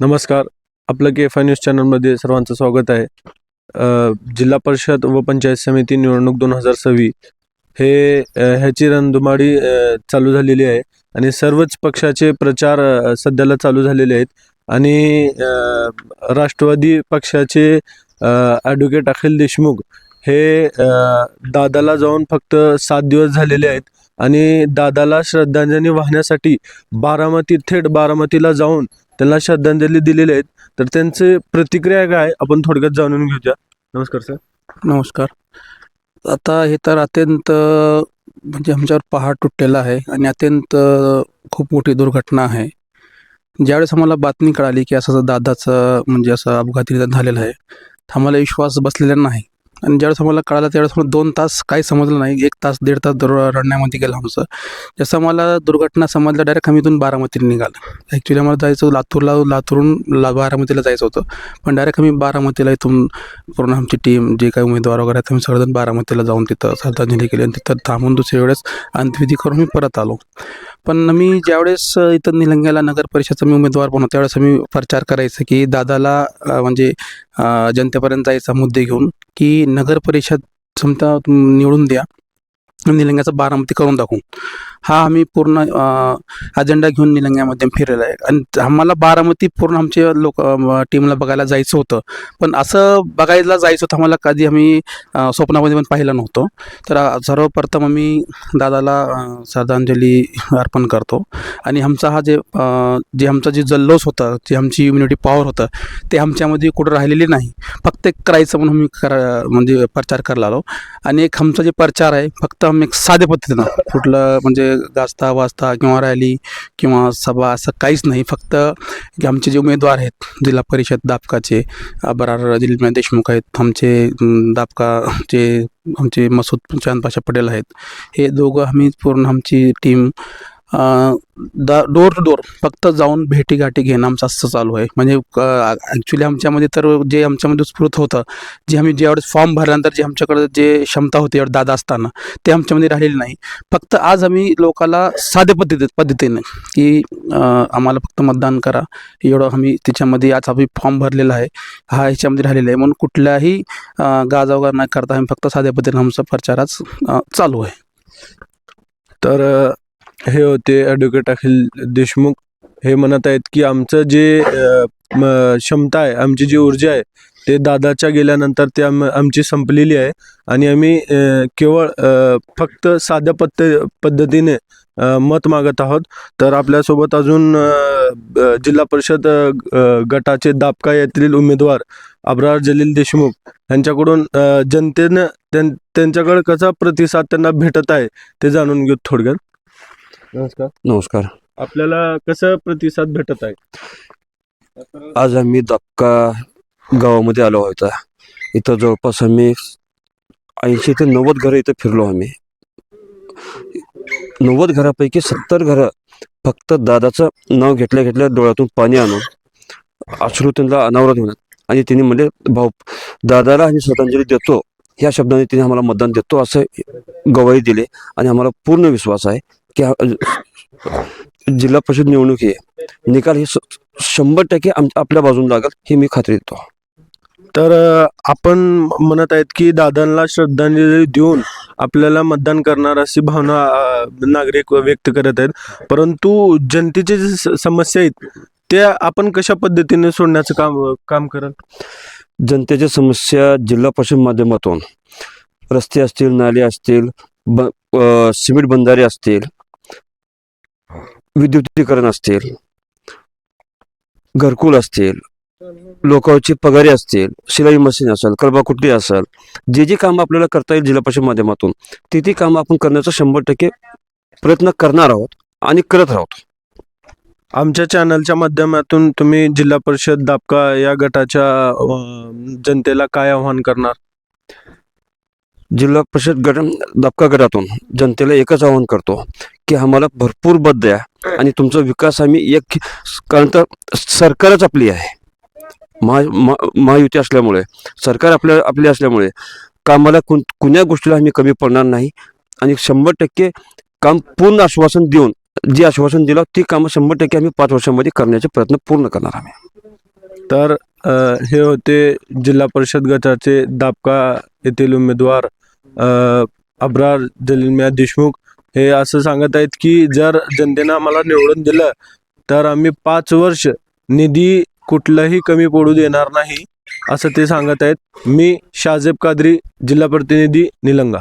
नमस्कार. आपलं के F I news चॅनलमध्ये सर्वांचं स्वागत आहे. जिल्हा परिषद व पंचायत समिती निवडणूक दोन हजार सव्वीस हे ह्याची रणधुमाडी चालू झालेली आहे आणि सर्वच पक्षाचे प्रचार सध्याला चालू झालेले आहेत आणि राष्ट्रवादी पक्षाचे ॲडव्होकेट अखिल देशमुख हे दादाला जाऊन फक्त सात दिवस झालेले आहेत आणि दादाला श्रद्धांजली वाहण्यासाठी बारामती थेट बारामतीला जाऊन त्यांना श्रद्धांजली दिलेली आहेत. तर त्यांचे प्रतिक्रिया काय? आपण थोडक्यात जाणून घेऊया. नमस्कार सर नमस्कार. आता हे तर अत्यंत म्हणजे आमच्यावर पहाड तुटलेला आहे आणि अत्यंत खूप मोठी दुर्घटना आहे. ज्यावेळेस आम्हाला बातमी कळाली की असं दादाचं म्हणजे असं अपघाती झालेलं आहे तर आम्हाला विश्वास बसलेला नाही. आणि ज्यावेळेस आम्हाला कळालं त्यावेळेस मला दोन तास काही समजलं नाही. एक तास दीड तास दर रडण्यामध्ये गेलं आमचं जसं मला दुर्घटना समजलं डायरेक्ट आम्ही इथून बारामतीला निघालं. ॲक्च्युली आम्हाला जायचं लातूरला लातूरून ला बारामतीला जायचं होतं. पण डायरेक्ट आम्ही बारामतीला इथून पूर्ण आमची टीम जे काही उमेदवार वगैरे आहेत आम्ही सगळेजण बारामतीला जाऊन तिथं श्रद्धांजली केली आणि तिथं थांबून दुसऱ्या वेळेस अंत्यविधी करून मी परत आलो. पण मी ज्यावेळेस इथं निलंग्याला नगर परिषदचा मी उमेदवार बनवतो त्यावेळेस मी प्रचार करायचं की दादाला म्हणजे जनतेपर्यंत जायचा मुद्दे घेऊन की नगर परिषद समजा निवडून द्या. निलंग्याचा बारामती करून दाखवू. हा आम्ही पूर्ण अजेंडा घेऊन निलंग्यामध्ये फिरलेला आहे. आणि आम्हाला बारामती पूर्ण आमचे लोक टीमला बघायला जायचं होतं. पण असं बघायला जायचं होतं आम्हाला कधी आम्ही स्वप्नामध्ये पण पाहिलं नव्हतं. तर सर्वप्रथम आम्ही दादाला श्रद्धांजली अर्पण करतो. आणि आमचा हा जे जे आमचा जे जल्लोष होता जे आमची इम्युनिटी पॉवर होतं ते आमच्यामध्ये कुठं राहिलेली नाही. फक्त एक करायचं म्हणून आम्ही करा म्हणजे प्रचार करायला आलो. आणि एक आमचा जे प्रचार आहे फक्त आम्ही एक साध्या पद्धतीनं. कुठलं म्हणजे गाजता वाजता किंवा रॅली किंवा सभा असं काहीच नाही. फक्त आमचे जे उमेदवार आहेत जिल्हा परिषद दापकाचे बरार दिलीप देशमुख आहेत आमचे दापकाचे आमचे मसूद चांद पाशा पटेल आहेत. हे दोघं आम्ही पूर्ण आमची टीम दा डोर टू डोर फक्त जाऊन भेटीगाठी घेणं आमचं असं चालू आहे. म्हणजे ॲक्च्युली आमच्यामध्ये तर जे आमच्यामध्ये स्फूर्त होतं जे आम्ही ज्यावेळेस फॉर्म भरल्यानंतर जे आमच्याकडे जे क्षमता होती एवढं दादा असताना ते आमच्यामध्ये राहिलेली नाही. फक्त आज आम्ही लोकाला साध्या पद्धती पद्धतीने की आम्हाला फक्त मतदान करा. एवढं आम्ही त्याच्यामध्ये आज आम्ही फॉर्म भरलेला आहे. हा ह्याच्यामध्ये राहिलेला आहे. म्हणून कुठल्याही गाजावगार न करता आम्ही फक्त साध्या पद्धतीने आमचा प्रचार आज चालू आहे. तर हे होते ॲडव्होकेट अखिल देशमुख. हे म्हणत आहेत की आमचं जे क्षमता आहे आमची जी ऊर्जा आहे ते दादाच्या गेल्यानंतर ते आम आमची संपलेली आहे. आणि आम्ही केवळ फक्त साध्या पत्त पद्धतीने मत मागत आहोत. तर आपल्यासोबत अजून जिल्हा परिषद गटाचे दापका येथील उमेदवार अब्रार जलील देशमुख यांच्याकडून जनतेनं त्यां त्यांच्याकडे कसा प्रतिसाद त्यांना भेटत आहे ते जाणून घेऊ थोडक्यात. नमस्कार. नमस्कार. आपल्याला कसं प्रतिसाद भेटत आहे? आज आम्ही दक्का गावामध्ये आलो होता. इथं जवळपास आम्ही ऐंशी ते नव्वद घरं इथं फिरलो आम्ही. नव्वद घरापैकी सत्तर घरं फक्त दादाचं नाव घेतल्या घेतल्या डोळ्यातून पाणी आणून अश्रू त्यांना अनावरत होणार आणि तिने म्हणजे भाऊ दादाला आम्ही श्रद्धांजली देतो. ह्या शब्दाने तिने आम्हाला मतदान देतो असं गवाही दिले आणि आम्हाला पूर्ण विश्वास आहे. हा- जिल्हा परिषद निवडणूक ही निकाल हे शंभर टक्के आपल्या बाजून लागेल हे मी खात्री देतो. तर आपण म्हणत आहेत की दादांना श्रद्धांजली देऊन आपल्याला मतदान करणार अशी भावना नागरिक व्यक्त करत आहेत. परंतु जनतेचे जे समस्या आहेत त्या आपण कशा पद्धतीने सोडण्याचं काम काम कराल? जनतेच्या समस्या जिल्हा परिषद माध्यमातून. रस्ते असतील नाले असतील ब सिमेंट बंधारे असतील विद्युतीकरण असतील घरकुल असतील लोकांची पगारी असतील शिलाई मशीन असेल कलबाकुट्टी असेल जे जे कामं आपल्याला करता येईल जिल्हा परिषद माध्यमातून ती ती कामं आपण करण्याचा शंभर टक्के प्रयत्न करणार आहोत आणि करत आहोत आमच्या चॅनलच्या माध्यमातून तुम्ही जिल्हा परिषद दापका या गटाच्या जनतेला काय आव्हान करणार? जिल्हा परिषद गट दबका गटातून जनतेला एकच आवाहन करतो की आम्हाला भरपूर बद द्या. आणि तुमचा विकास आम्ही एक कारण तर सरकारच आपली आहे. महा महायुती असल्यामुळे सरकार आपल्या आपली असल्यामुळे कामाला कोण कुण्या गोष्टीला आम्ही कमी पडणार नाही. आणि शंभर टक्के काम पूर्ण आश्वासन देऊन जे आश्वासन दिलं ती कामं शंभर टक्के आम्ही पाच वर्षामध्ये करण्याचे प्रयत्न पूर्ण करणार आम्ही. तर हे होते जिल्हा परिषद गटाचे दापका येथील उमेदवार अब्रार जलील देशमुख. हे असं सांगत आहेत की जर जनतेनं आम्हाला निवडून दिलं तर आम्ही पाच वर्ष निधी कुठलाही कमी पडू देणार नाही असं ते सांगत आहेत. मी शाजेब कादरी जिल्हा प्रतिनिधी निलंगा.